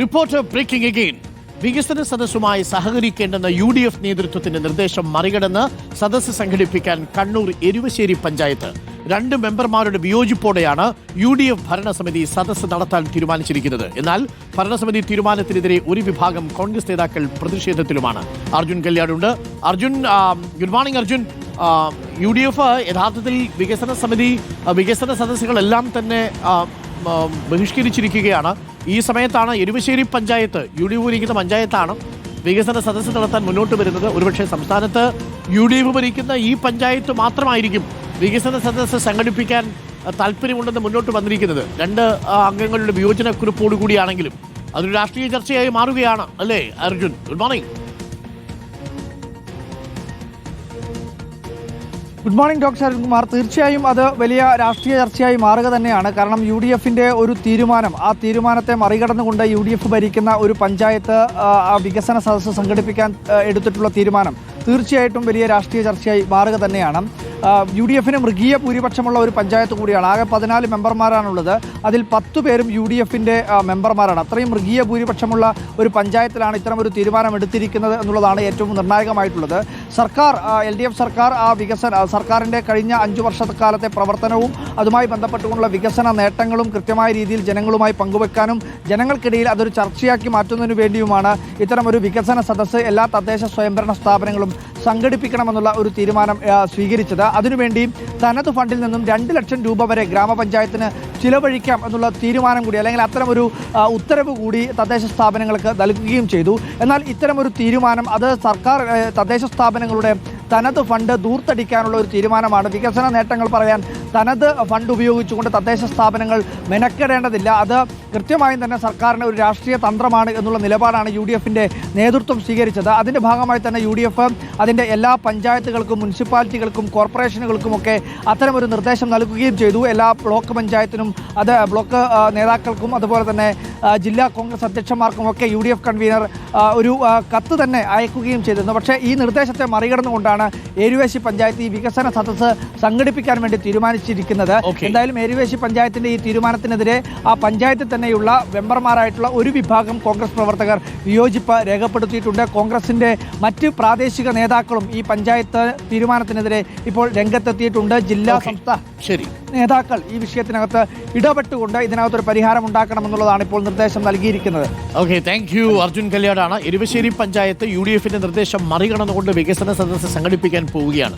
Report breaking again വികസന സദസ്സുമായി സഹകരിക്കേണ്ടെന്ന യു ഡി എഫ് നേതൃത്വത്തിന്റെ നിർദ്ദേശം മറികടന്ന് സദസ്സ് സംഘടിപ്പിക്കാൻ കണ്ണൂർ എരുവശ്ശേരി പഞ്ചായത്ത്. രണ്ട് മെമ്പർമാരുടെ വിയോജിപ്പോടെയാണ് യു ഡി എഫ് ഭരണസമിതി സദസ്സ് നടത്താൻ തീരുമാനിച്ചിരിക്കുന്നത്. എന്നാൽ ഭരണസമിതി തീരുമാനത്തിനെതിരെ ഒരു വിഭാഗം കോൺഗ്രസ് നേതാക്കൾ പ്രതിഷേധത്തിലുമാണ്. Arjun കല്യാണുണ്ട് Arjun good morning Arjun. U D F യഥാർത്ഥത്തിൽ വികസന സമിതി വികസന സദസ്സുകളെല്ലാം തന്നെ ബഹിഷ്കരിച്ചിരിക്കുകയാണ്. ഈ സമയത്താണ് Eruvassery panchayat U D F ഭരിക്കുന്ന പഞ്ചായത്താണ് വികസന സദസ്സ് നടത്താൻ മുന്നോട്ട് വരുന്നത്. ഒരുപക്ഷെ സംസ്ഥാനത്ത് യു ഡി എഫ് ഭരിക്കുന്ന ഈ പഞ്ചായത്ത് മാത്രമായിരിക്കും വികസന സദസ്സ് സംഘടിപ്പിക്കാൻ താല്പര്യമുണ്ടെന്ന് മുന്നോട്ട് വന്നിരിക്കുന്നത്. രണ്ട് അംഗങ്ങളുടെ വിയോജനക്കുറിപ്പോടുകൂടിയാണെങ്കിലും അതൊരു രാഷ്ട്രീയ ചർച്ചയായി മാറുകയാണ് അല്ലേ Arjun? Good morning good morning doctor Sharankumar തീർച്ചയായും അത് വലിയ രാഷ്ട്രീയ ചർച്ചയായി മാറുക തന്നെയാണ്. കാരണം യു ഡി എഫിന്റെ ഒരു തീരുമാനം ആ തീരുമാനത്തെ മറികടന്നുകൊണ്ട് യു ഡി എഫ് ഭരിക്കുന്ന ഒരു പഞ്ചായത്ത് ആ, വികസന സദസ്സ് സംഘടിപ്പിക്കാൻ എടുത്തിട്ടുള്ള തീരുമാനം. തീർച്ചയായിട്ടും വലിയ രാഷ്ട്രീയ ചർച്ചയായി മാറുക തന്നെയാണ്. യു ഡി എഫിന് മൃഗീയ ഭൂരിപക്ഷമുള്ള ഒരു പഞ്ചായത്ത് കൂടിയാണ്. ആകെ പതിനാല് മെമ്പർമാരാണുള്ളത്. അതിൽ പത്ത് പേരും യു ഡി എഫിന്റെ മെമ്പർമാരാണ്. അത്രയും മൃഗീയ ഭൂരിപക്ഷമുള്ള ഒരു പഞ്ചായത്തിലാണ് ഇത്തരം ഒരു തീരുമാനം എടുത്തിരിക്കുന്നത് എന്നുള്ളതാണ് ഏറ്റവും നിർണായകമായിട്ടുള്ളത്. സർക്കാർ എൽ ഡി എഫ് സർക്കാർ ആ വികസന സർക്കാരിന്റെ കഴിഞ്ഞ അഞ്ചു വർഷക്കാലത്തെ പ്രവർത്തനവും അതുമായി ബന്ധപ്പെട്ടുകൊണ്ടുള്ള വികസന നേട്ടങ്ങളും കൃത്യമായ രീതിയിൽ ജനങ്ങളുമായി പങ്കുവെക്കാനും ജനങ്ങൾക്കിടയിൽ അതൊരു ചർച്ചയാക്കി മാറ്റുന്നതിനു വേണ്ടിയുമാണ് ഇത്തരം ഒരു വികസന സദസ്സ് എല്ലാ തദ്ദേശ സ്വയംഭരണ സ്ഥാപനങ്ങളും സംഘടിപ്പിക്കണമെന്നുള്ള ഒരു തീരുമാനം സ്വീകരിച്ചത്. അതിനുവേണ്ടി തനത് ഫണ്ടിൽ നിന്നും രണ്ട് ലക്ഷം രൂപ വരെ ഗ്രാമപഞ്ചായത്തിന് ചിലവഴിക്കാം എന്നുള്ള തീരുമാനം കൂടി അല്ലെങ്കിൽ അത്തരമൊരു ഉത്തരവ് കൂടി തദ്ദേശ സ്ഥാപനങ്ങൾക്ക് നൽകുകയും ചെയ്തു. എന്നാൽ ഇത്തരമൊരു തീരുമാനം അത് സർക്കാർ തദ്ദേശ സ്ഥാപനങ്ങളുടെ തനത് ഫണ്ട് ദൂർത്തടിക്കാനുള്ള ഒരു തീരുമാനമാണ്. വികസന നേട്ടങ്ങൾ പറയാൻ തനത് ഫണ്ട് ഉപയോഗിച്ചുകൊണ്ട് തദ്ദേശ സ്ഥാപനങ്ങൾ മെനക്കെടേണ്ടതില്ല. അത് കൃത്യമായും തന്നെ സർക്കാരിന് ഒരു രാഷ്ട്രീയ തന്ത്രമാണ് എന്നുള്ള നിലപാടാണ് യു ഡി എഫിന്റെ നേതൃത്വം സ്വീകരിച്ചത്. അതിന്റെ ഭാഗമായി തന്നെ യു ഡി എഫ് അതിന്റെ എല്ലാ പഞ്ചായത്തുകൾക്കും മുനിസിപ്പാലിറ്റികൾക്കും കോർപ്പറേഷനുകൾക്കുമൊക്കെ അത്തരമൊരു നിർദ്ദേശം നൽകുകയും ചെയ്തു. എല്ലാ ബ്ലോക്ക് പഞ്ചായത്തിനും അത് ബ്ലോക്ക് നേതാക്കൾക്കും അതുപോലെ തന്നെ ജില്ലാ കോൺഗ്രസ് അധ്യക്ഷന്മാർക്കുമൊക്കെ യു ഡി എഫ് കൺവീനർ ഒരു കത്ത് തന്നെ അയക്കുകയും ചെയ്തിരുന്നു. പക്ഷേ ഈ നിർദ്ദേശത്തെ മറികടന്നുകൊണ്ടാണ് ഏരുവേശി പഞ്ചായത്ത് ഈ വികസന സദസ്സ് സംഘടിപ്പിക്കാൻ വേണ്ടി തീരുമാനിച്ചിരിക്കുന്നത്. എന്തായാലും ഏരുവേശി പഞ്ചായത്തിന്റെ ഈ തീരുമാനത്തിനെതിരെ ആ പഞ്ചായത്തിൽ തന്നെയുള്ള മെമ്പർമാരായിട്ടുള്ള ഒരു വിഭാഗം കോൺഗ്രസ് പ്രവർത്തകർ വിയോജിപ്പ് രേഖപ്പെടുത്തിയിട്ടുണ്ട്. കോൺഗ്രസിന്റെ മറ്റ് പ്രാദേശിക നേതാക്കളും ഈ പഞ്ചായത്ത് തീരുമാനത്തിനെതിരെ ഇപ്പോൾ രംഗത്തെത്തിയിട്ടുണ്ട്. ജില്ലാ സംസ്ഥാന ശരി. നേതാക്കൾ ഈ വിഷയത്തിനകത്ത് ഇടപെട്ടുകൊണ്ട് ഇതിനകത്തൊരു പരിഹാരം ഉണ്ടാക്കണമെന്നുള്ളതാണ് ഇപ്പോൾ നിർദ്ദേശം നൽകിയിരിക്കുന്നത്. ഓക്കെ താങ്ക് യു അർജുൻ കല്യാണാണ് എരുവശ്ശേരി പഞ്ചായത്ത് യു ഡി എഫിന്റെ നിർദ്ദേശം മറികടന്നുകൊണ്ട് വികസന സദസ്സ് സംഘടിപ്പിക്കാൻ പോവുകയാണ്.